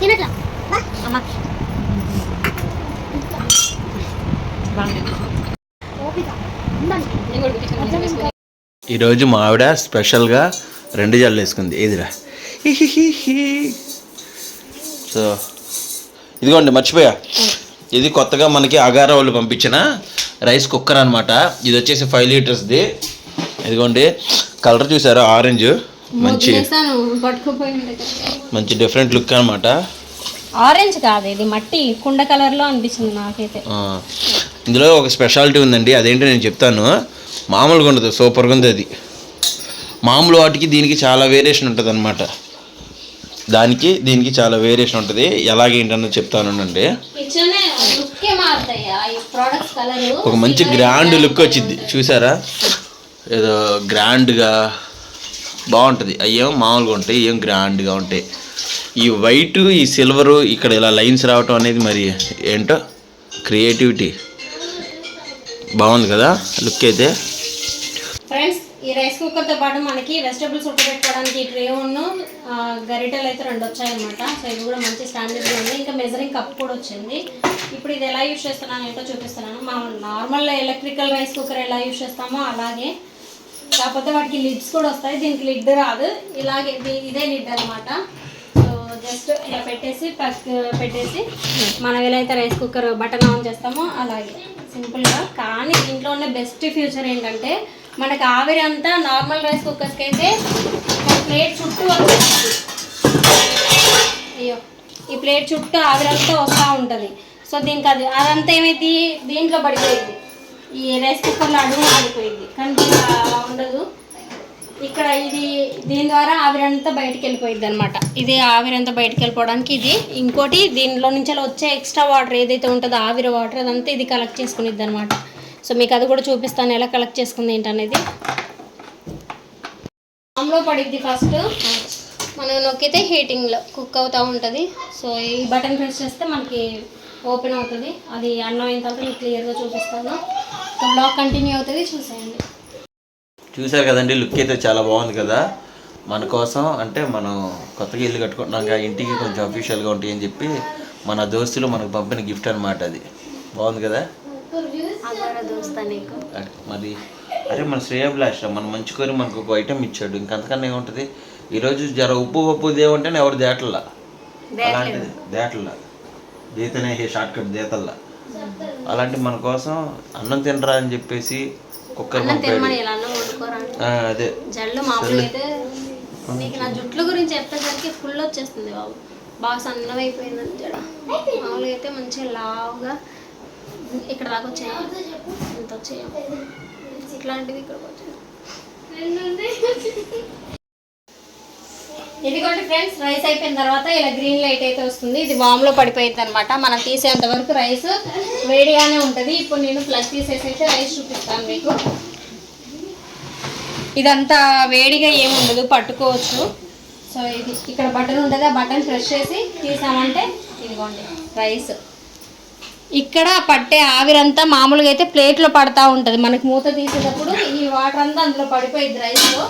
తినట్లా? అమ్మా. ఈరోజు మా ఆవిడ స్పెషల్గా రెండు జల్లు వేసుకుంది. ఏదిరా? సో ఇదిగోండి మర్చిపోయా. ఇది కొత్తగా మనకి అగారా వాళ్ళు పంపించిన రైస్ కుక్కర్ అనమాట ఇది వచ్చేసి ఫైవ్ లీటర్స్ది ఇదిగోండి కలర్ చూసారా? ఆరెంజ్ మంచి. మంచి డిఫరెంట్ లుక్ అనమాట ఆరెంజ్ కాదు ఇది మట్టి కుండ కలర్లో అనిపించింది నాకైతే. ఇందులో ఒక స్పెషాలిటీ ఉందండి అదేంటో నేను చెప్తాను. మామూలుగా ఉండదు సూపర్గా ఉంది అది. మామూలు వాటికి దీనికి చాలా వేరియేషన్ ఉంటుంది అనమాట దానికి దీనికి చాలా వేరియేషన్ ఉంటుంది. ఎలాగేంటన్నది చెప్తానండి ఒక మంచి గ్రాండ్ లుక్ వచ్చింది చూసారా? ఏదో గ్రాండ్గా బాగుంటుంది. అయ్యేం మామూలుగా ఉంటాయి ఏం గ్రాండ్గా ఉంటాయి. ఈ వైట్ ఈ సిల్వరు ఇక్కడ ఇలా లైన్స్ రావటం అనేది మరి ఏంటో? క్రియేటివిటీ. బాగుంది కదా లుక్ అయితే. ఫ్రెండ్స్ ఈ రైస్ కుక్కర్తో పాటు మనకి వెజిటబుల్స్ ఉడకబెట్టుకోవడానికి ట్రే ఉన్ను గరిటెలు అయితే రెండు వచ్చాయన్నమాట. సో ఇది కూడా మంచి స్టాండర్డ్గా ఉంది. ఇంకా మెజరింగ్ కప్ కూడా వచ్చింది. ఇప్పుడు ఇది ఎలా యూజ్ చేస్తున్నాను ఏంటో చూపిస్తున్నాను. మనం నార్మల్ ఎలక్ట్రికల్ రైస్ కుక్కర్ ఎలా యూజ్ చేస్తామో అలాగే కాకపోతే వాటికి లిడ్స్ కూడా వస్తాయి దీనికి లిడ్ రాదు. ఇలాగే ఇదే లిడ్ అనమాట సో జస్ట్ ఇలా పెట్టేసి పక్ పెట్టేసి మనం ఎలా అయితే రైస్ కుక్కర్ బటన్ ఆన్ చేస్తామో. అలాగే సింపుల్గా. కానీ దీంట్లో ఉన్న బెస్ట్ ఫ్యూచర్ ఏంటంటే మనకి ఆవిరి అంతా నార్మల్ రైస్ కుక్కర్స్కి అయితే ప్లేట్ చుట్టూ వస్తుంది. అయ్యో ఈ ప్లేట్ చుట్టూ ఆవిరంతా వస్తూ ఉంటుంది. సో దీనికి అది అదంతా ఏమైంది? దీంట్లో పడిపోయింది. ఈ రైస్ కుక్కర్లో అడుగు పడిపోయింది. కానీ అలా ఉండదు. ఇక్కడ ఇది దీని ద్వారా ఆవిరంతా బయటకు వెళ్ళిపోయింది అనమాట ఇది ఆవిరంతా బయటికి వెళ్ళిపోవడానికి ఇది. ఇంకోటి దీనిలో నుంచి అలా వచ్చే ఎక్స్ట్రా వాటర్ ఏదైతే ఉంటుందో ఆవిరి వాటర్ అదంతా ఇది కలెక్ట్ చేసుకునిద్ది అనమాట సో మీకు అది కూడా చూపిస్తాను. ఎలా కలెక్ట్ చేసుకుంది ఏంటనేది ఆమ్లో పడిద్ది ఫస్ట్ మనం నొక్కితే హీటింగ్లో కుక్ అవుతూ ఉంటుంది. సో ఈ బటన్ ప్రెస్ చేస్తే మనకి ఓపెన్ అవుతుంది. అది అన్నం అయిన తర్వాత మీకు క్లియర్గా చూపిస్తాను. సో బ్లాగ్ కంటిన్యూ అవుతుంది. చూసేయండి. చూసారు కదండి లుక్ అయితే చాలా బాగుంది కదా. మన కోసం అంటే మనం కొత్తగా ఇల్లు కట్టుకుంటున్నాం కదా, ఇంటికి కొంచెం అఫీషియల్గా ఉంటాయి అని చెప్పి మన దోస్తులు మనకు పంపిన గిఫ్ట్ అనమాట అది. బాగుంది కదా? మరి అరే మన శ్రేయభిలాష మన మంచి కోరి మనకు ఒక ఐటెం ఇచ్చాడు. ఇంకంతకన్నా ఏముంటుంది? ఈరోజు జర ఉప్పు పప్పు దేవంటే ఎవరు దేటల్లా అలాంటిది దేటల్లా దేతనే షార్ట్ కట్ దేతల్లా అలాంటి మన కోసం అన్నం తినరా అని చెప్పేసి కుక్కర్ అదే. నీకు నా జుట్ల గురించి చెప్పేసరికి ఫుల్ వచ్చేస్తుంది బాబు. బాగా సన్నగా అయిపోయిందని జడ. మామూలుగా అయితే మంచిగా లావుగా ఇక్కడ దాకా వచ్చాయి. ఇంత వచ్చాయి. ఇట్లాంటివి ఇక్కడికి వచ్చాయి. ఇదిగోండి ఫ్రెండ్స్ రైస్ అయిపోయిన తర్వాత ఇలా గ్రీన్ లైట్ అయితే వస్తుంది. ఇది వామ్లో పడిపోయింది అనమాట మనం తీసేంత వరకు రైస్ వేడిగానే ఉంటుంది. ఇప్పుడు నేను ప్లగ్ తీసేసి అయితే రైస్ చూపిస్తాను మీకు. ఇదంతా వేడిగా ఏముండదు పట్టుకోవచ్చు. సో ఇది ఇక్కడ బటన్ ఉంటుంది ఆ బటన్ ప్రెస్ చేసి తీసామంటే ఇదిగోండి రైస్. ఇక్కడ పట్టే ఆవిరంతా మామూలుగా అయితే ప్లేట్లో పడతా ఉంటుంది. మనకి మూత తీసేటప్పుడు ఈ వాటర్ అంతా అందులో పడిపోయింది రైస్లో.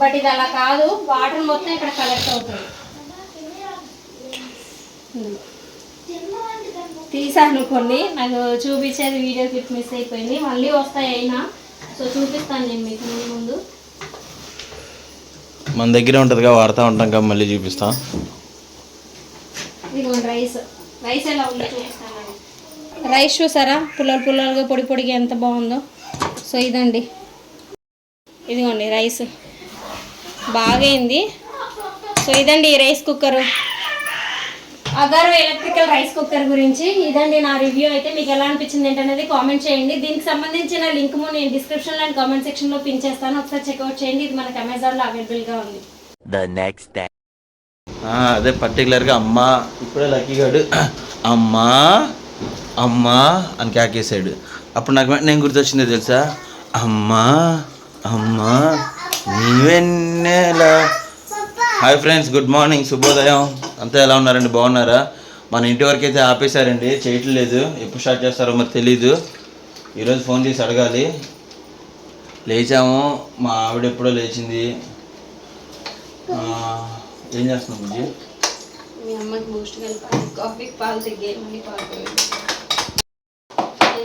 బట్ ఇది అలా కాదు వాటర్ మొత్తం ఇక్కడ కలెక్ట్ అవుతుంది. తీసాను కొన్ని నాకు చూపించేది వీడియో క్లిప్ మిస్ అయిపోయింది. మళ్ళీ వస్తాయి అయినా. సో చూపిస్తాను నేను మీకు ముందు ముందు. మన దగ్గర ఉంటుందిగా వాడుతూ ఉంటాం కదా మళ్ళీ చూపిస్తాం. ఇదిగోండి రైస్. రైస్ ఎలా ఉందో చూపిస్తాను రైస్ చూసారా? పుల్లలు పుల్లలుగా పొడి పొడిగా ఎంత బాగుందో. సో ఇదండి. ఇదిగోండి రైస్. బాగైంది. సో ఇదండి ఈ రైస్ కుక్కర్. అగర్ ఎలక్ట్రికల్ రైస్ కుక్కర్ గురించి ఇదండి నా రివ్యూ అయితే మీకు ఎలా అనిపించింది ఏంటనేది కామెంట్ చేయండి. దీనికి సంబంధించిన లింక్ నేను డిస్క్రిప్షన్లో అండ్ కామెంట్ సెక్షన్లో పిన్ చేస్తాను. ఒకసారి చెక్అవుట్ చేయండి. ఇది మనకి అమెజాన్లో అవైలబుల్గా ఉంది. ఆ, అదే పర్టికులర్గా అమ్మా ఇప్పుడే లక్కీ గాడు. అమ్మా అమ్మా అని కేకేసాడు. అప్పుడు నాకు ఏం గుర్తొచ్చిందో తెలుసా? అమ్మా అమ్మా. నీవెన్నెలా హాయ్ ఫ్రెండ్స్ గుడ్ మార్నింగ్ శుభోదయం. అంతా ఎలా ఉన్నారండి? బాగున్నారా? మన ఇంటి వరకు అయితే ఆపేశారండి. చేయట్లేదు. ఎప్పుడు స్టార్ట్ చేస్తారో మరి తెలీదు. ఈరోజు ఫోన్ చేసి అడగాలి. లేచాము. మా ఆవిడ ఎప్పుడో లేచింది. ఏం చేస్తున్నావు బుజ్జి.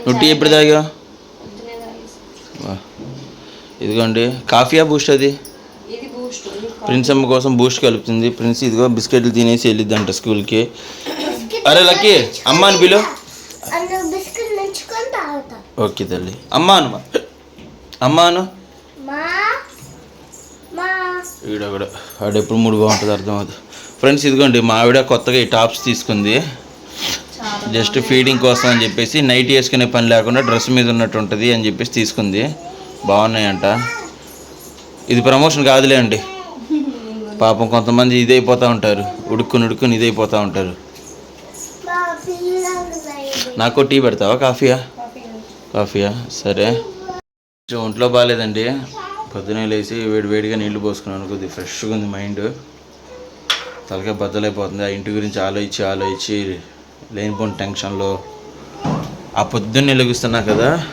నువ్వు టీ ఎప్పుడు తాగా. ఇదిగోండి కాఫీయా బూస్ట్ అది. ప్రిన్స్ అమ్మ కోసం బూస్ట్ కలుపుతుంది. ప్రిన్స్ ఇదిగో బిస్కెట్లు తినేసి వెళ్ళిద్దంట స్కూల్కి. అరే లక్కీ అమ్మ అని పిలు. అందులో బిస్కెట్ నంచుకొని తాగుతా. ఓకే తల్లి. అమ్మ అను అమ్మ అను మా మా. ఈడ కూడా ఆడ ఎప్పుడు మూడు బాగుంటుంది అర్థం అవుతుంది ఫ్రెండ్స్ ఇదిగోండి మా ఆవిడ కొత్తగా ఈ టాప్స్ తీసుకుంది. జస్ట్ ఫీడింగ్ కోసం అని చెప్పేసి నైట్ వేసుకునే పని లేకుండా డ్రెస్ మీద ఉన్నట్టు ఉంటుంది అని చెప్పేసి తీసుకుంది. బాగున్నాయంట. ఇది ప్రమోషన్ కాదులే అండి. పాపం కొంతమంది ఇదైపోతూ ఉంటారు. ఉడుక్కుని ఉడుక్కుని ఇదైపోతూ ఉంటారు. నాకు టీ పెడతావా? కాఫీయా? కాఫీయా? సరే. కొంచెం ఒంట్లో బాగాలేదండి. పొద్దునే లేచి వేడి వేడిగా నీళ్ళు పోసుకున్నాను. కొద్దిగా ఫ్రెష్గా ఉంది మైండ్. తలకాయ బద్దలైపోతుంది. ఆ ఇంటి గురించి ఆలోచించి ఆలోచించి లేనిపోని టెన్షన్లో. ఆ పొద్దున్నే లెగుస్తున్నా కదా.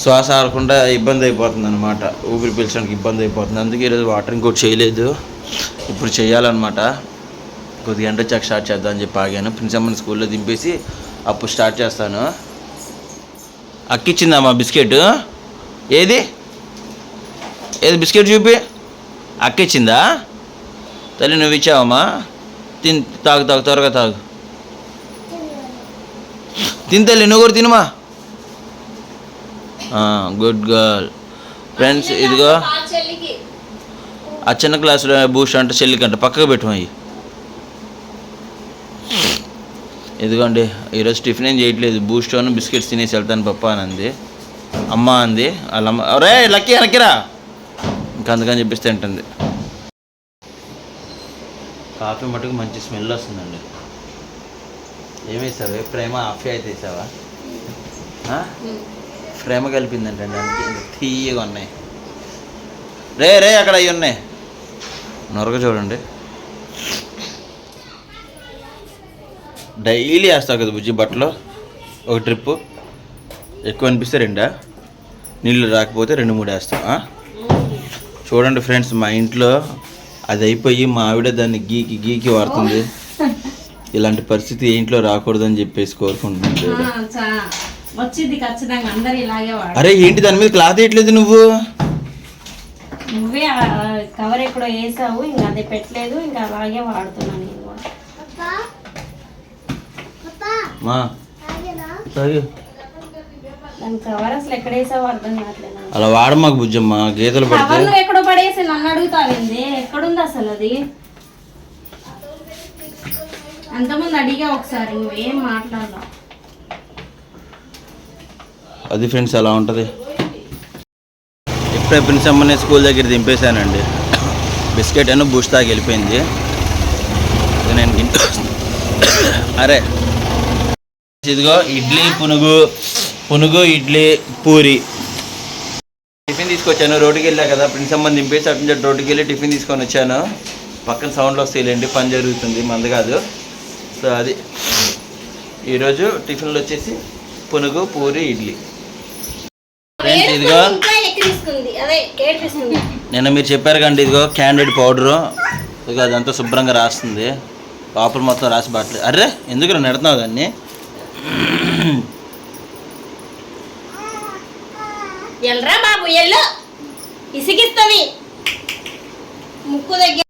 శ్వాస ఆడకుండా ఇబ్బంది అయిపోతుంది అనమాట ఊపిరి పీల్చడానికి ఇబ్బంది అయిపోతుంది. అందుకే ఈరోజు వాటర్ ఇంకోటి చేయలేదు. ఇప్పుడు చేయాలన్నమాట. కొద్ది గంట వచ్చాక స్టార్ట్ చేద్దాం అని చెప్పి ఆగాను. ప్రిన్సమ్మని స్కూల్లో దింపేసి అప్పుడు స్టార్ట్ చేస్తాను. అక్కిచ్చిందమ్మా బిస్కెట్? ఏది? ఏది బిస్కెట్ చూపి? అక్కిచ్చిందా తల్లి నువ్వు ఇచ్చావమ్మా. తిన్ తాగు తాగు త్వరగా తాగు. తిని తల్లి నువ్వు కూడా తినమా? గుడ్ గర్ల్ ఫ్రెండ్స్ ఇదిగో. చెల్లికి. ఆ చిన్న క్లాసులో బూస్ట్ అంటే చెల్లికంట. పక్కకు పెట్టమయ్యి ఇదిగోండి ఈరోజు టిఫిన్ ఏం చేయట్లేదు. బూస్ట్ అని బిస్కెట్స్ తినేసి వెళ్తాను పప్ప అని అంది. అమ్మ అంది. వాళ్ళ అమ్మ రే లక్కీ వెనక్కిరా ఇంకా అందుకని చెప్పేసి తింటుంది. కాఫీ మటుకు మంచి స్మెల్ వస్తుందండి. ఏమేసావే ప్రేమ ఆప్యాయత వేసావా? ఆ? ప్రేమ కలిపిందంటండి అందుకే తీయగా ఉన్నాయి. రే రే అక్కడ అవి ఉన్నాయి. నొరగ చూడండి. డైలీ వేస్తావు కదా బుజ్జి బట్టలు. ఒక ట్రిప్పు ఎక్కువ అనిపిస్తే రెండా? నీళ్ళు రాకపోతే రెండు మూడు వేస్తాం. చూడండి ఫ్రెండ్స్ మా ఇంట్లో అది అయిపోయి మా ఆవిడ దాన్ని గీకి గీకి వాడుతుంది. ఇలాంటి పరిస్థితి ఇంట్లో రాకూడదని చెప్పేసి కోరుకుంటున్నాను. వచ్చింది ఖచ్చితంగా అందరు ఇలాగే వాడు అరే ఏంటి దాని మీద క్లాత్ వేయట్లేదు నువ్వు? నువ్వే కవర్ ఎక్కడో వేసావు ఇంకా అది పెట్టలేదు ఇంకా అలాగే వాడుతున్నాను నేను మా కవర్ అసలు ఎక్కడ వేసావో అర్థం కావట్లేదు. అలా వాడమాకు బుజ్జమ్మ గీతలు పడితే. కవర్ నువ్వు ఎక్కడో పడేసి నన్ను అడుగుతావింది ఎక్కడుంది అసలు అది? అంతకుముందు అడిగా ఒకసారి నువ్వేం మాట్లాడలా? అది ఫ్రెండ్స్ అలా ఉంటుంది? ఇప్పుడే ప్రిన్స్ అమ్మని స్కూల్ దగ్గర దింపేశానండి. బిస్కెట్ అని బూస్ట్ తాగి వెళ్ళిపోయింది. నేను అరే. ఇదిగో ఇడ్లీ పునుగు పునుగు ఇడ్లీ పూరి. టిఫిన్ తీసుకొచ్చాను రోడ్డుకి వెళ్ళా కదా. ప్రిన్స్ అమ్మని దింపేసి అటు నుంచి రోడ్డుకి వెళ్ళి టిఫిన్ తీసుకొని వచ్చాను. పక్కన సౌండ్లో వస్తాయిలేండి పని జరుగుతుంది మంది కాదు. సో అది. ఈరోజు టిఫిన్లు వచ్చేసి పునుగు పూరి ఇడ్లీ. ఫ్రెండ్స్ ఇదిగో? నిన్న మీరు చెప్పారు కండి ఇదిగో క్యాండిడ్ పౌడరు ఇదిగో అదంతా శుభ్రంగా రాస్తుంది. లోపల మొత్తం రాసి బాట్లేదు అర్రే ఎందుకు నెడుతున్నావు దాన్ని? ఎల్రా బాబు ఎల్లు. ఇసిగిస్తుంది. ముక్కు దగ్గర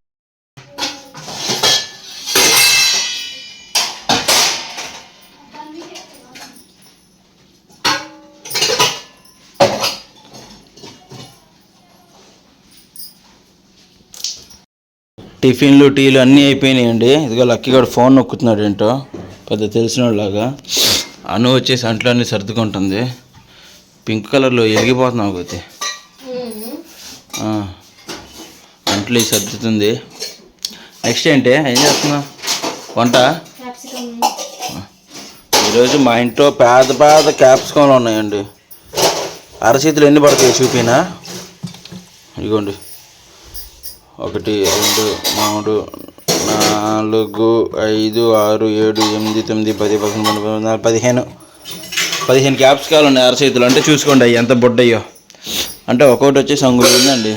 టిఫిన్లు టీలు అన్నీ అయిపోయినాయండి. ఇదిగో లక్కీ ఫోన్ నొక్కుతున్నాడు ఏంటో పెద్ద తెలిసిన అను వచ్చేసి అంట్లన్నీ సర్దుకుంటుంది. పింక్ కలర్లో ఎగిపోతున్నావు పోతే అంట్లు సర్దుతుంది. నెక్స్ట్ ఏంటి? ఏం చేస్తున్నావు? వంట? ఈరోజు మా ఇంట్లో పేద పేద క్యాప్సికంలు ఉన్నాయండి. అరచేతులు ఎన్ని పడతాయి చూపినా? ఇదిగోండి. ఒకటి రెండు మూడు నాలుగు ఐదు ఆరు ఏడు ఎనిమిది తొమ్మిది పది పదకొండు పదిహేను. పదిహేను క్యాప్సికాలు ఉన్నాయి అరచేతులు అంటే చూసుకోండి అవి ఎంత బొడ్డయ్యో. అంటే ఒక్కొక్కటి వచ్చేసి అంగుళం ఉందండి.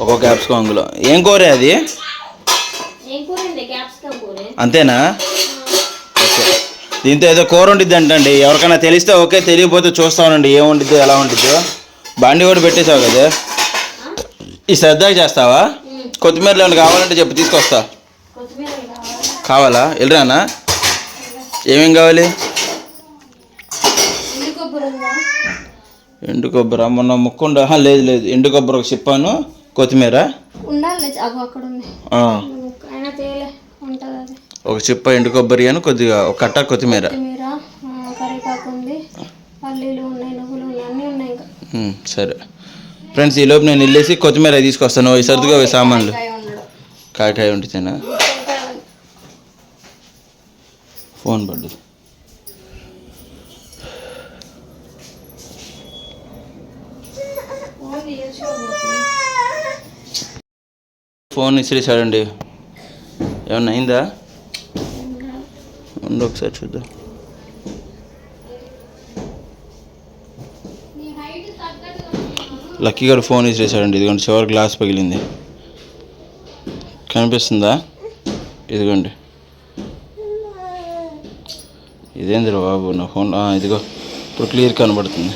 ఒక్కో క్యాప్సికం అంగుళం ఏం కూర అది? అంతేనా? ఓకే. దీంతో ఏదో కూర ఉండిద్ది అంటండి ఎవరికైనా తెలిస్తే ఓకే తెలియకపోతే చూస్తానండి ఏం ఉండిద్దో ఎలా ఉండిద్దో. బాండి కూడా పెట్టేసావు కదా? ఈ శ్రద్ధగా చేస్తావా? కొత్తిమీరలు ఏమైనా కావాలంటే చెప్పు తీసుకొస్తా. కొత్తిమీర కావాలి? వెళ్ళరానా ఏమేం కావాలి? ఎండు కొబ్బరి మొన్న ముక్కుండ లేదు లేదు. ఎండు కొబ్బరి ఒక చెప్పాను. కొత్తిమీర? ఒక చిప్ప ఎండు కొబ్బరి అని కొద్దిగా ఒక కట్ట కొత్తిమీర. కొత్తిమీర సరే. ఫ్రెండ్స్ ఈ లోపు నేను వెళ్ళేసి కొత్తిమీర తీసుకొస్తాను. ఈ సర్దుగా సామాన్లు. కాయ ఉండడు. కాయకాయ ఉండితేనా ఫోన్ తీయచ్చు ఫోన్ ఇసిరేసాడండి ఏమన్నా అయిందా? ఉండు ఒకసారి చూద్దాం. లక్కీ గారు ఫోన్ ఇసిరేసాడండి ఇదిగోండి చివరి గ్లాస్ పగిలింది. కనిపిస్తుందా? ఇదిగోండి. ఇదేందిరా బాబు నా ఫోన్? ఇదిగో ఇప్పుడు క్లియర్ కనబడుతుంది.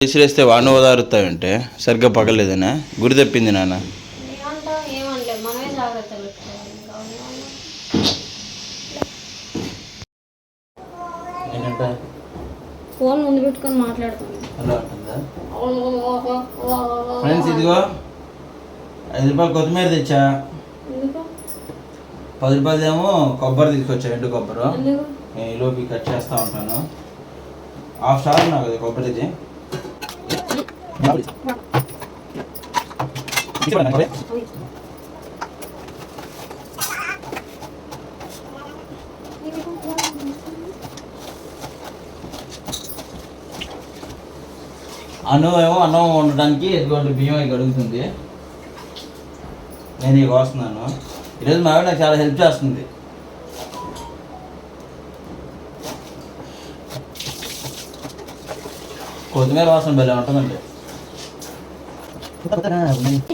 ఇసిరేస్తే వాడిని ఓదారుతావంటే సరిగ్గా పగలేదనా? గురి తప్పింది నాన్న. ఏంటంటే ఫోన్ ముందు పెట్టుకొని మాట్లాడుతుంది? ఫ్రెండ్స్ ఇదిగో. ఐదు రూపాయలు కొత్తిమీర తెచ్చా? పది రూపాయలు ఏమో కొబ్బరి తీసుకొచ్చా ఎండు కొబ్బరి. నేను ఈ లోపు కట్ చేస్తూ ఉంటాను. హాఫ్ స్టార్ ఉన్నా కదా కొబ్బరిది. అన్నం ఏమో అన్నం వండడానికి ఎటువంటి బియ్యం ఇక అడుగుతుంది. నేను ఇక వస్తున్నాను. ఈరోజు మా ఆవిడ నాకు చాలా హెల్ప్ చేస్తుంది. కొత్తిమీర వాసన భలే ఉంటుందండి.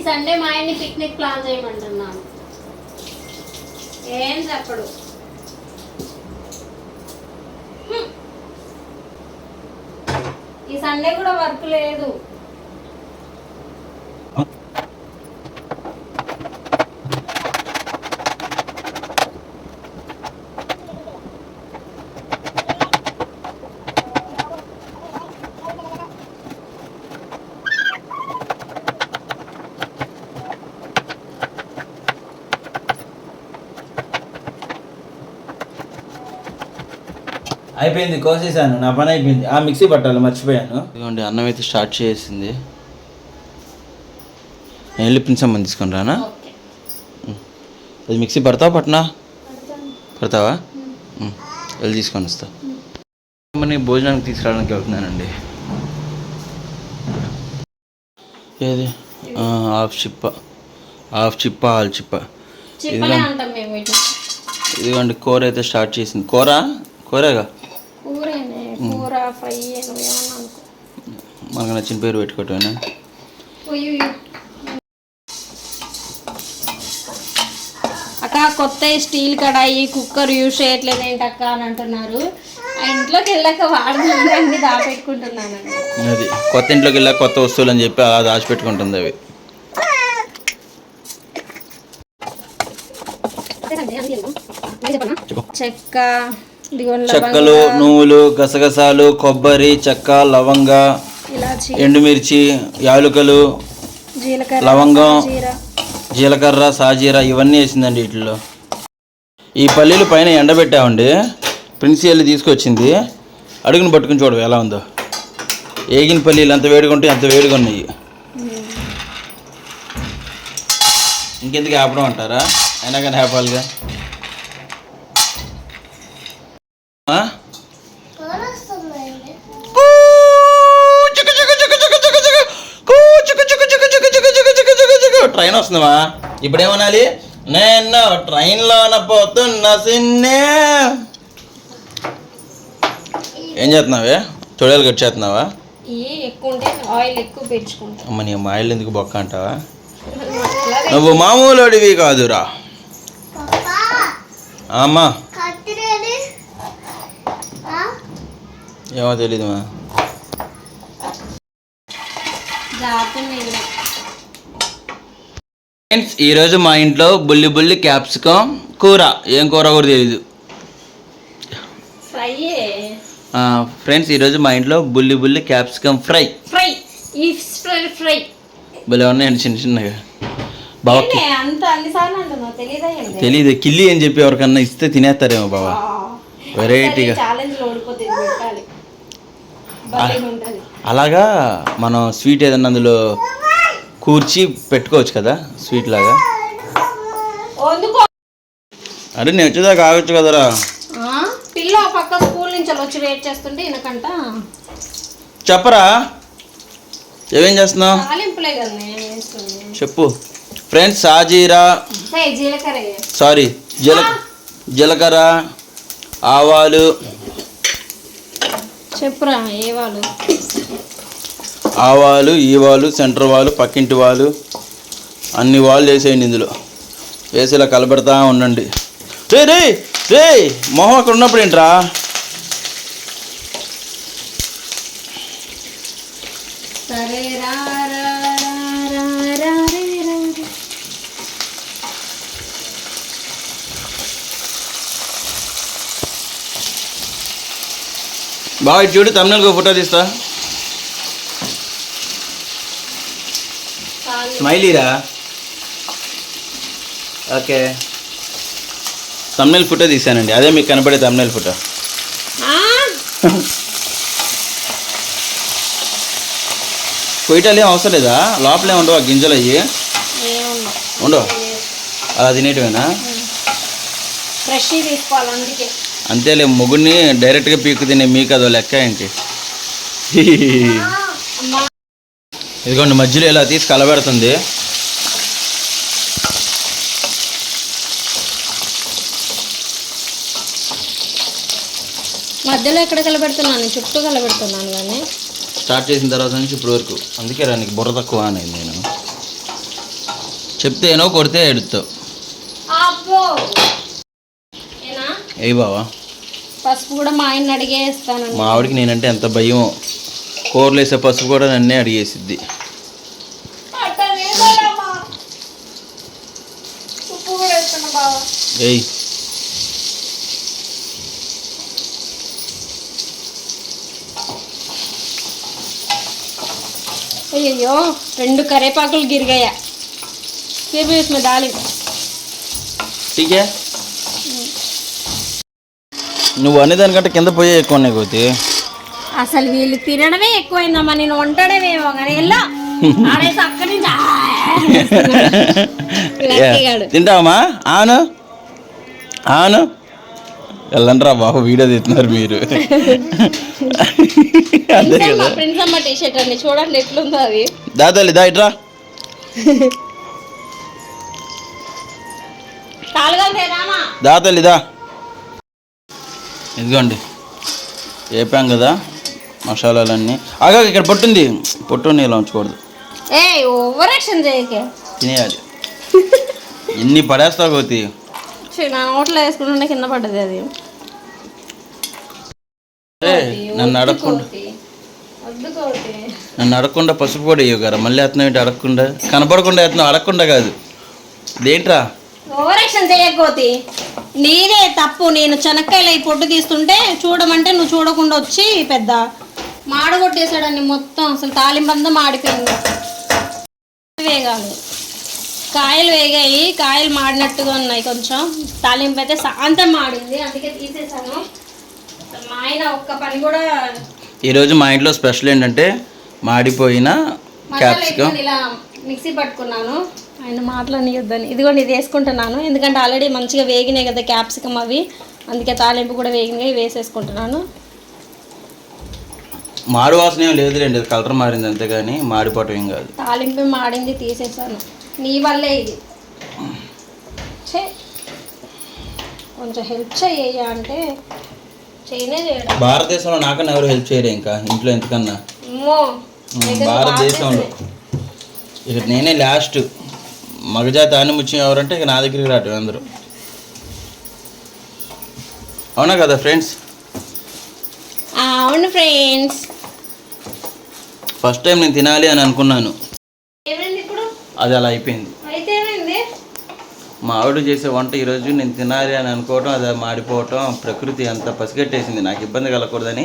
సండే మా ఆయన్ని పిక్నిక్ ప్లాన్ చేయమంటున్నాను. ఏం చెప్పడు హ్మ్. ఈ సండే కూడా వర్క్ లేదు. అయిపోయింది కోసేసాను. నా పని అయిపోయింది. ఆ మిక్సీ పట్టాలి మర్చిపోయాను. ఇదిగోండి అన్నం అయితే స్టార్ట్ చేసింది. నేను వెళ్ళి పిన్సమ్మని తీసుకొని రానా? అది మిక్సీ పడతావా పట్నా? పడతావా. వెళ్ళి తీసుకొని వస్తా. మరి భోజనానికి తీసుకురావడానికి వెళ్తున్నానండి. ఏది? ఆ, హాఫ్ చిప్ప. హాఫ్ చిప్ప హాల్ చిప్ప. ఇదిగోండి కూర అయితే స్టార్ట్ చేసింది. కూర? కూరగా? ఫ్రై నువ్వేమన్నా అనుకో. మనకు నచ్చిన పేరు పెట్టుకోవటమేనా. అక్క కొత్త స్టీల్ కడాయి కుక్కర్ యూజ్ చేయట్లేదు ఏంటక్క అని అంటున్నారు. ఇంట్లోకి వెళ్ళాక వాడదాన్ని దాపెట్టుకుంటున్నానండి అది కొత్త ఇంట్లోకి వెళ్ళా కొత్త వస్తువులు అని చెప్పి అలా దాచిపెట్టుకుంటుంది అవి. చెక్క. చెక్కలు నువ్వులు గసగసాలు కొబ్బరి చెక్క లవంగ ఎండుమిర్చి యాలుకలు లవంగం. జీలకర్ర సాజీర ఇవన్నీ వేసిందండి వీటిలో. ఈ పల్లీలు పైన ఎండబెట్టామండి. ప్రిన్సి వెళ్ళి తీసుకొచ్చింది. అడుగుని పట్టుకుని చూడవు ఎలా ఉందో. ఏగిన పల్లీలు ఎంత వేడిగా ఉంటే అంత వేడిగా ఉన్నాయి. ఇంకెందుకు ఆపడం అంటారా? అయినా కానీ ఆపాలిగా ఆ? కూర వస్తుందండి ట్రైన్ వస్తుందమ్మా ఇప్పుడు ఏమనాలి? నేను ట్రైన్లోన పోతున్నా సిన్నే. ఏం చేస్తున్నావే? తొడలు కట్ చేస్తున్నావా? ఆయిల్ అమ్మ నీ మాయిల్ ఎందుకు బొక్క అంటావా? నువ్వు మామూలు అడివి కాదురా అమ్మా. కత్తిరేది? ఆ? ఏమో తెలీదు మా జాగ్రత్త ఫ్రెండ్స్ ఈరోజు మా ఇంట్లో బుల్లి బుల్లి క్యాప్సికం కూర. ఏం కూర కూడా ఆ, ఫ్రెండ్స్ ఈరోజు మా ఇంట్లో బుల్లి బుల్లి క్యాప్సికం ఫ్రై. ఫ్రై. ఫ్రై భలే ఉన్నాయండి చిన్న చిన్నగా. అంటున్నావు. తెలీదా కిల్లి అని చెప్పి ఎవరికన్నా ఇస్తే తినేస్తారేమో బావా. వెరైటీగా అలాగా మనం స్వీట్ ఏదన్నా అందులో కూర్చి పెట్టుకోవచ్చు కదా స్వీట్ లాగా? అరే నేను వచ్చేదాకా ఆగొచ్చు కదరా పిల్ల పక్క స్కూల్ నుంచి వచ్చి వెయిట్ చేస్తుంటే ఈయనకంట. చెప్పరా? ఏమేం చేస్తున్నావు? చెప్పు. ఫ్రెండ్స్ సాజీరా. సారీ జీల జీలకర్ర ఆవాలు. చెప్పురా ఏ వాళ్ళు ఆవాలు ఈవాలు సెంటర్ వాళ్ళు పక్కింటి వాళ్ళు అన్ని వాళ్ళు వేసేయండి ఇందులో. వేసి ఇలా కలబెడతా ఉండండి. రే రే రే మొహం అక్కడ ఉన్నప్పుడు ఏంట్రా. బాగా చూడు తమిళకు ఫోటో తీస్తా చాలు. స్మైలీరా ఓకే తమిళ ఫోటో తీసానండి అదే మీకు కనపడే తమిళ ఫోటో కొయ్యటాలు ఏం అవసరం లేదా లోపలే ఉండవు ఆ గింజలు అయ్యి ఉండవు అలా తినేటివేనా అంతేలే మొగుడిని డైరెక్ట్గా పీక్కు తినే మీకు అదో లెక్క ఏంటి ఇదిగోండి మధ్యలో ఇలా తీసి కలబెడుతుంది. మధ్యలో ఎక్కడ కలబెడుతున్నాను? చుట్టూ కలబెడుతున్నాను కానీ. స్టార్ట్ చేసిన తర్వాత నుంచి ఇప్పుడు వరకు. అందుకే రా నీకు బుర్ర తక్కువ అనేది నేను. చెప్తేనో కొడితే ఎడుతావు ఏనా? ఏ బావా. పసుపు కూడా మా ఆయన అడిగేస్తానండి మా ఆవిడకి నేనంటే ఎంత భయం కూరలు వేసే పసుపు కూడా నన్నే అడిగేసిద్ది ఉప్పు కూడా వేస్తున్నా బావా ఏయ్. అయ్యయ్యో రెండు కరేపాకులు గిరిగాయా. సేపు వేసిన దాలి. టీకే నువ్వు అనేదానికంటే కింద పోయే ఎక్కువ కోతి అసలు వీళ్ళు తినడమే ఎక్కువైందమ్మా నేను వంటడమేమో కానీ వెళ్ళా. ఆడేసి అక్కడి తింటావమ్మా? అవును ఆను వెళ్ళండిరా బాబు వీడియో తీస్తున్నారు మీరు. అదే కదా. ప్రిన్స్ అమ్మ టీ షర్ట్ అండి చూడండి ఎట్లుందో అది. దాతల్లి దా ఇట్రా. దాతల్లి దా ఇదిగోండి. వేపాం కదా మసాలాలన్నీ. ఆగా ఇక్కడ పొట్టుంది పొట్టు ఇలా ఉంచకూడదు. ఏ ఓవర్ యాక్షన్ చేయకే. తినేయాలి. ఎన్ని పడేస్తావు కోతి నా నోట్లో వేసుకుంటుంటే కింద పడ్డది అది. నన్ను అడగకుండా. నన్ను అడగకుండా పసుపు వేయవు కదా మళ్ళీ వేస్తున్నావు ఏంటి అడగకుండా? కనపడకుండా వేస్తున్నావు అడగకుండా కాదు. ఇదేంట్రా? ఓవర్ యాక్షన్ చేయకోతి నీదే తప్పు. నేను చెనక్కాయలు అయి పొట్టు తీస్తుంటే చూడమంటే నువ్వు చూడకుండా వచ్చి పెద్ద. మాడగొట్టేశాడని మొత్తం. అసలు తాలింబంతా మాడిపోయింది. వేగాలి కాయలు వేగాయి కాయలు మాడినట్టుగా ఉన్నాయి కొంచెం. తాలింపు అయితే సాంతం మాడింది అందుకే తీసేసాను. మా ఆయన ఒక్క పని కూడా ఈరోజు మా ఇంట్లో స్పెషల్ ఏంటంటే మాడిపోయిన మసాలా క్యాప్సికం. ఎక్కువ ఇలా మిక్సీ పట్టుకున్నాను. ఆయన మాట్లాడనియొద్దని. ఇదిగోండి ఇది వేసుకుంటున్నాను. ఎందుకంటే ఆల్రెడీ మంచిగా వేగినాయి కదా క్యాప్సికమ్ అవి. అందుకే తాలింపు కూడా వేగినాయి వేసేసుకుంటున్నాను. మాడు వాసన ఏం లేదులేండి. కలర్ మారింది అంతేగాని మాడిపోవటం ఏం కాదు. తాలింపు మాడింది తీసేసాను. నీ వల్లే ఇది. ఛే. కొంచెం హెల్ప్ చెయ్య అంటే చేయనే చేయడం. భారతదేశంలో నాకన్నా ఎవరు హెల్ప్ చేయరు ఇంకా ఇంట్లో ఎంతకన్నా ఉమ్, భారతదేశంలో. ఇక నేనే లాస్ట్ మగజాతి ఆనిముత్యం ఎవరంటే ఇక నా దగ్గరికి రావటం అందరూ. అవునా కదా ఫ్రెండ్స్ అవును ఫ్రెండ్స్ ఫస్ట్ టైం నేను తినాలి అని అనుకున్నాను. అది అలా అయిపోయింది. మా ఆవిడ చేసే వంట ఈరోజు నేను తినాలి అని అనుకోవటం అది మాడిపోవటం ప్రకృతి అంత పసిగట్టేసింది. నాకు ఇబ్బంది కలగకూడదని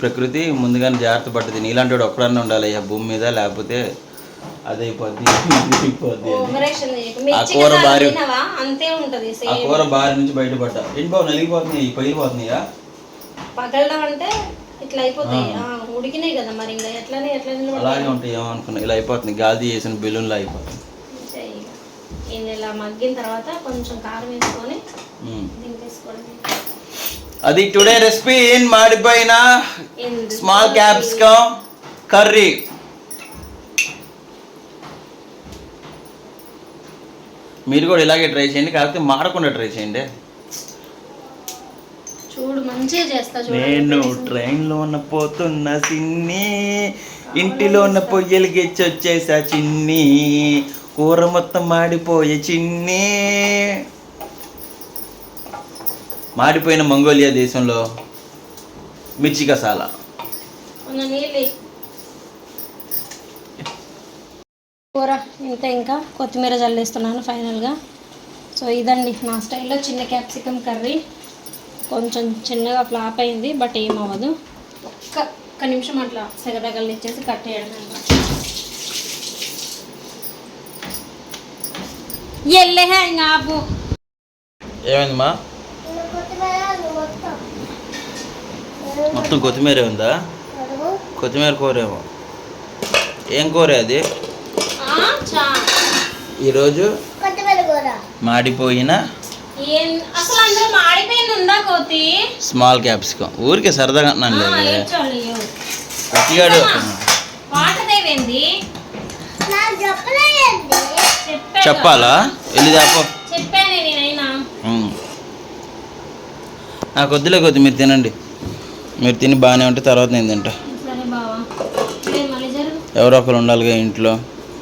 ప్రకృతి ముందుగానే జాగ్రత్త పడ్డది. నీలాంటి వాడు ఒక్కడన్నా ఉండాలి అయ్యా భూమి మీద లేకపోతే అదైపోద్ది. ఆ కూర కారం భారీ- తినవా? అంతే ఉంటది ఆ కూర బారి నుంచి బయటపడ్డా. ఏంటి బాబు నలిగిపోతున్నాయి పగిలిపోతున్నాయా పగలడం అంటే ఇట్లా అయిపోతాయి. ఉడికినాయి కదా మరి ఇంకా ఎట్లనే ఎట్లా? అలాగే ఉంటాయి ఏమో అనుకున్నా ఇలా అయిపోతుంది. గాలి చేసిన బెలూన్లో అయిపోతుంది. ఇలా మగ్గిన తర్వాత కొంచెం కారం వేసుకొని ఉమ్. దింపేసుకోవడం అది టుడే రెసిపీ ఇన్ మాడిపోయిన? Small capsicum curry. మీరు కూడా ఇలాగే ట్రై చేయండి కాకపోతే మాడకుండా ట్రై చేయండి. చూడు మంచిగా చేస్తా చూడు. నేను ట్రైన్లో ఉన్న పోతున్న సిన్ని ఇంటిలో ఉన్న పొయ్యలు వచ్చేసా చిన్ని. కూర మొత్తం మాడిపోయే చిన్ని. మాడిపోయిన మంగోలియా దేశంలో మిర్చి కసాలా. కూర ఇంత ఇంకా. కొత్తిమీర చల్లేస్తున్నాను ఫైనల్గా. సో ఇదండి నా స్టైల్లో చిన్న క్యాప్సికమ్ కర్రీ. కొంచెం చిన్నగా ఫ్లాప్ అయింది బట్ ఏం అవ్వదు. ఒక్క ఒక్క నిమిషం అట్లా సెగదగలు ఇచ్చేసి కట్టేయడం అనమాట. ఎల్లే హ్యాంగ్ ఆపు. ఏమైందమ్మా మొత్తం మొత్తం కొత్తిమీర ఉందా? కొత్తిమీర కూర ఏమో ఏం కూర అది? ఆ, చా ఈరోజు మాడిపోయిన అసలు అందులో మాడిపోయింది ఉందా కోతి? Small capsicum. ఊరికే సరదాగా అంటున్నాను ఆ, లేదు. ప్రతిగాడు వాటదేవేంది చెప్పాలా? వెళ్ళి దాపో. చెప్పానే నేనైనా. నాకు వద్దులే కొద్ది మీరు తినండి. మీరు తిని బాగానే ఉంటే తర్వాత నేను తింటా. సరే బావా. లేదు మళ్ళీ జరుగు. ఎవరో ఒకరు ఉండాలిగా ఇంట్లో.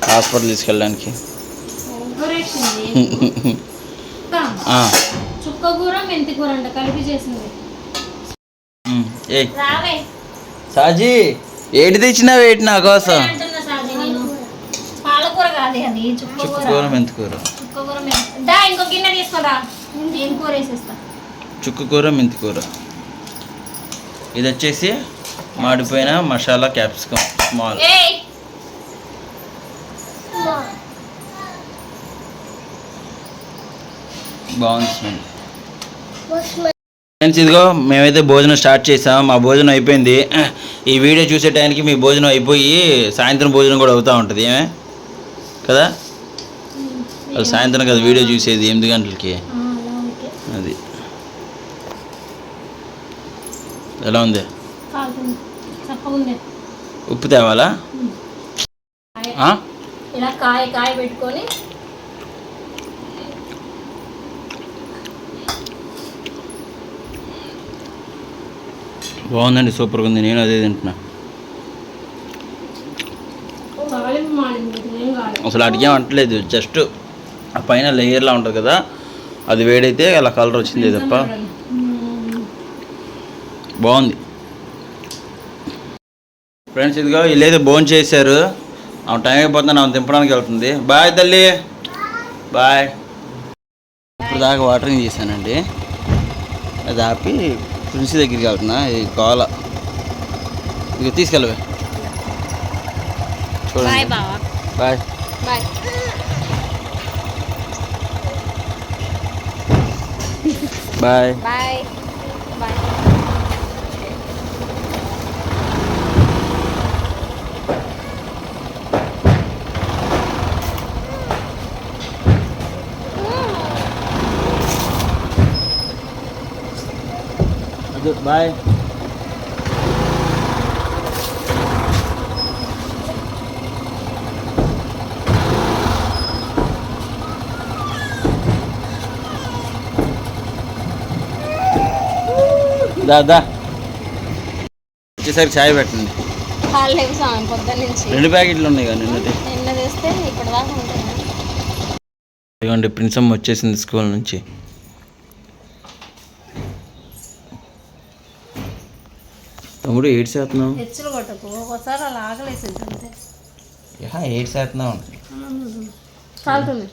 హాస్పిటల్ తీసుకెళ్ళడానికి ఓవరాక్షన్ చేయకు. అక్క, ఆ, చుక్క కూర మెంతి కూర అంట కలిపి చేసింది. రావే. సాజీ ఏటి తెచ్చినావు ఏంటి నా కోసం? పాలకూర కాదు అది చుక్క కూర. కూర మెంతి కూర. చుక్క కూర మెంతి దా ఇంకో గిన్నె తీసుకురా నేను కూర వేసేస్తా? చుక్క కూర మెంతి కూర. ఇది వచ్చేసి మాడిపోయిన మసాలా క్యాప్సికమ్. స్మాల్ ఏయ్ బాగుంది. స్మెల్ ఫ్రెండ్స్ ఇదిగో మేమైతే భోజనం స్టార్ట్ చేసాం. మా భోజనం అయిపోయింది. ఈ వీడియో చూసే టైంకి మీ భోజనం అయిపోయి సాయంత్రం భోజనం కూడా అవుతూ ఉంటుంది. ఏమే? కదా? అది సాయంత్రం కదా వీడియో చూసేది ఎనిమిది గంటలకి. అది. ఎలా ఉంది? ఉప్పు తేవాలా? ఇలా కాయ కాయ పెట్టుకొని బాగుందండి సూపర్గా ఉంది. నేను అదే తింటున్నా. అసలు అడిగే అంటలేదు. జస్ట్ ఆ పైన లేయర్లా ఉంటుంది కదా అది వేడైతే అలా కలర్ వచ్చింది తప్ప. బాగుంది. ఫ్రెండ్స్ ఇదిగో వీళ్ళైతే భోజనం చేశారు. ఆమె టైం అయిపోతుంది ఆమె తింపడానికి వెళ్తుంది. బాయ్ తల్లి. బాయ్ ఇప్పుడు దాకా వాటరింగ్ చేశానండి. అది ఆపి ప్రిన్సి దగ్గరికి వెళ్తున్నా ఈ కోల. ఇక తీసుకెళ్ళవే. చూడండి. Bye. Bye. Bye. Bye. Bye. దాదా వచ్చేసరికి చాయ్ పెట్టండి. రెండు ప్యాకెట్లు ఉన్నాయి కదా నిన్నటి. నిన్న తెస్తే ఇప్పటిదాకా ఉంటుంది. ఇదిగోండి ప్రిన్సమ్ వచ్చేసింది స్కూల్ నుంచి. తమ్ముడు ఏడు చేస్తున్నావు హెచ్చులు కొట్టకు. ఒకసారి అలా ఆకలేసింది అంతే. ఏడు చేస్తున్నావు కాలుతుంది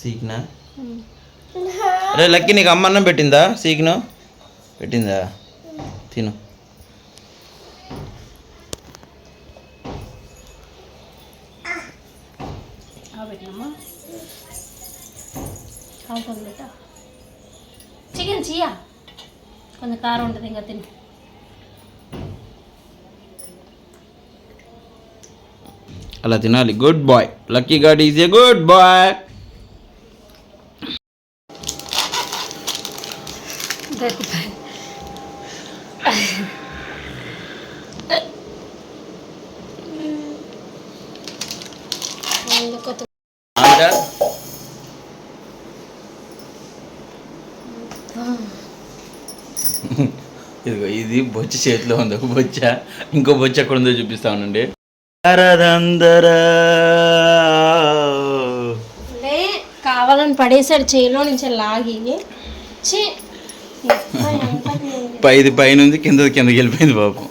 సీక్నా? అరే లక్కీ నీకు అమ్మ అన్నం పెట్టిందా? సీక్ను? పెట్టిందా? తిను. చికెన్ చియా? కొంచెం కారం ఉంటుంది ఇంకా తిని. అలా తినాలి. Good boy Lucky God is a good boy ఇదిగో ఇది బొచ్చ చేతిలో ఉంది ఒక బొచ్చ? ఇంకో బొచ్చ ఎక్కడ ఉందో చూపిస్తా ఉండండి. కావాలని పడేసాడు చేలో నుంచి లాగి. పైది పైన ఉంది కింద కిందకి వెళ్ళిపోయింది పాపం.